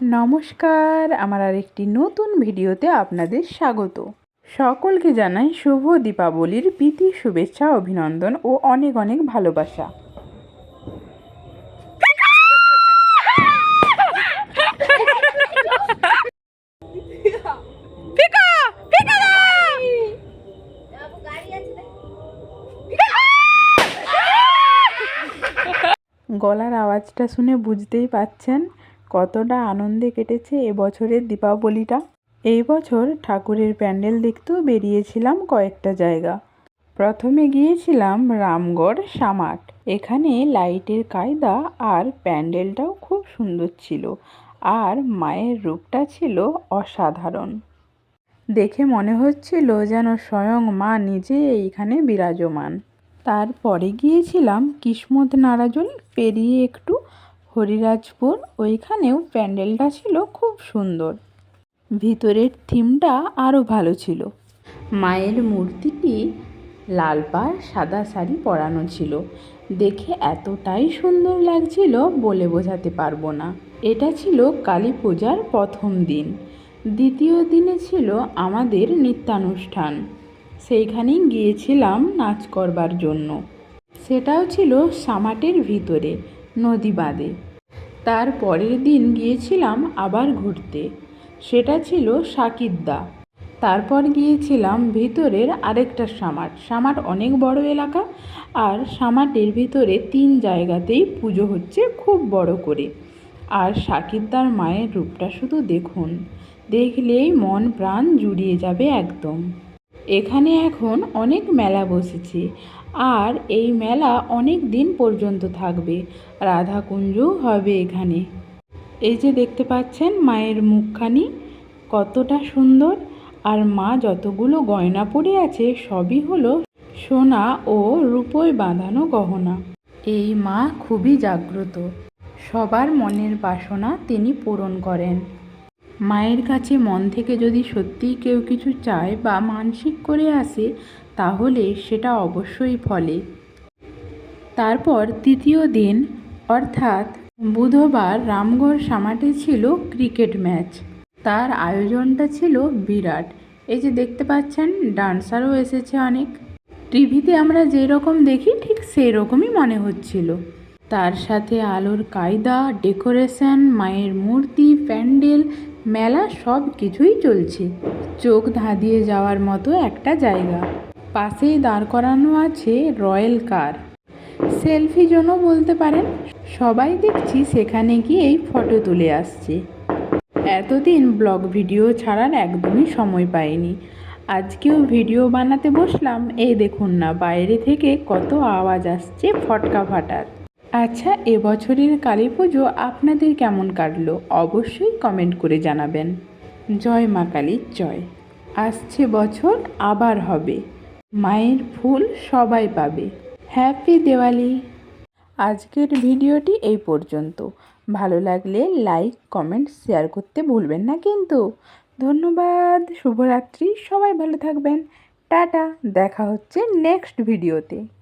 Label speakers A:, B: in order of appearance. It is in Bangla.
A: নমস্কার আমার আর একটি নতুন ভিডিওতে আপনাদের স্বাগত। সকলকে জানাই শুভ দীপাবলির প্রীতি শুভেচ্ছা অভিনন্দন ও অনেক অনেক ভালোবাসা। গলার আওয়াজটা শুনে বুঝতেই পাচ্ছেন কতটা আনন্দে কেটেছে এবছরের দীপাবলিটা। এই বছর ঠাকুরের প্যান্ডেল দেখতেও বেরিয়েছিলাম কয়েকটা জায়গা। প্রথমে গিয়েছিলাম রামগড় সামাট। এখানে লাইটের কায়দা আর প্যান্ডেলটাও খুব সুন্দর ছিল আর মায়ের রূপটা ছিল অসাধারণ। দেখে মনে হচ্ছিল যেন স্বয়ং মা নিজে এইখানে বিরাজমান। তারপরে গিয়েছিলাম কিসমত নারাজল পেরিয়ে একটু হরিরাজপুর, ওইখানেও প্যান্ডেলটা ছিল খুব সুন্দর। ভিতরের থিমটা আরও ভালো ছিল। মায়ের মূর্তিটি লাল পাড় সাদা শাড়ি পরানো ছিল। দেখে এতটাই সুন্দর লাগছিল বলে বোঝাতে পারব না। এটা ছিল কালী পূজার প্রথম দিন। দ্বিতীয় দিনে ছিল আমাদের নিত্যানুষ্ঠান। সেইখানেই গিয়েছিলাম নাচ করবার জন্য। সেটাও ছিল সামাটের ভিতরে, নদী বাঁধে। তার পরের দিন গিয়েছিলাম আবার ঘুরতে। সেটা ছিল সাকিদ্দা তারপর গিয়েছিলাম ভিতরের আরেকটা সামাট। সামাট অনেক বড় এলাকা আর সামাটের ভিতরে তিন জায়গাতেই পুজো হচ্ছে খুব বড় করে। আর সাকিদ্দার মায়ের রূপটা শুধু দেখুন। দেখলেই মন প্রাণ জুড়িয়ে যাবে একদম। এখানে এখন অনেক মেলা বসেছে। আর এই মেলা অনেক দিন পর্যন্ত থাকবে। রাধাকুঞ্জও হবে এখানে। এই যে দেখতে পাচ্ছেন মায়ের মুখখানি, কতটা সুন্দর। আর মা যতগুলো গয়না পরে আছে, সবই হলো সোনা ও রূপোয় বাঁধানো গহনা। এই মা খুবই জাগ্রত। সবার মনের বাসনা তিনি পূরণ করেন। মায়ের কাছে মন থেকে যদি সত্যিই কেউ কিছু চায় বা মানসিক করে আসে, তাহলে সেটা অবশ্যই ফলে। তারপর তৃতীয় দিন, অর্থাৎ বুধবার রামগড় সামাটে ছিল ক্রিকেট ম্যাচ। তার আয়োজনটা ছিল বিরাট। এই যে দেখতে পাচ্ছেন, ডান্সারও এসেছে অনেক। টিভিতে আমরা যেরকম দেখি, ঠিক সেই রকমই মনে হচ্ছিল। তার সাথে আলোর কায়দা, ডেকোরেশন, মায়ের মূর্তি, প্যান্ডেল মেলা সব কিছুই চলছে। চোখ ধাঁধিয়ে যাওয়ার মতো একটা জায়গা। পাশেই দাঁড় করানো আছে রয়্যাল কার। সেলফি জন্য বলতে পারেন। সবাই দেখছি সেখানে গিয়েই ফটো তুলে আসছে। এতদিন ব্লগ ভিডিও ছাড়ার একদমই সময় পাইনি। আজকেও ভিডিও বানাতে বসলাম। এই দেখুন না, বাইরে থেকে কত আওয়াজ আসছে ফটকা ফাটার। আচ্ছা এবছরের কালী পুজো আপনাদের কেমন কাটলো? অবশ্যই কমেন্ট করে জানাবেন। জয় মা কালীর জয়। আসছে বছর, আবার হবে। মায়ের ফুল সবাই পাবে। হ্যাপি দেওয়ালি আজকের ভিডিওটি এই পর্যন্ত। ভালো লাগলে লাইক কমেন্ট শেয়ার করতে ভুলবেন না কিন্তু। ধন্যবাদ, শুভরাত্রি, সবাই ভালো থাকবেন। টাটা, দেখা হচ্ছে নেক্সট ভিডিওতে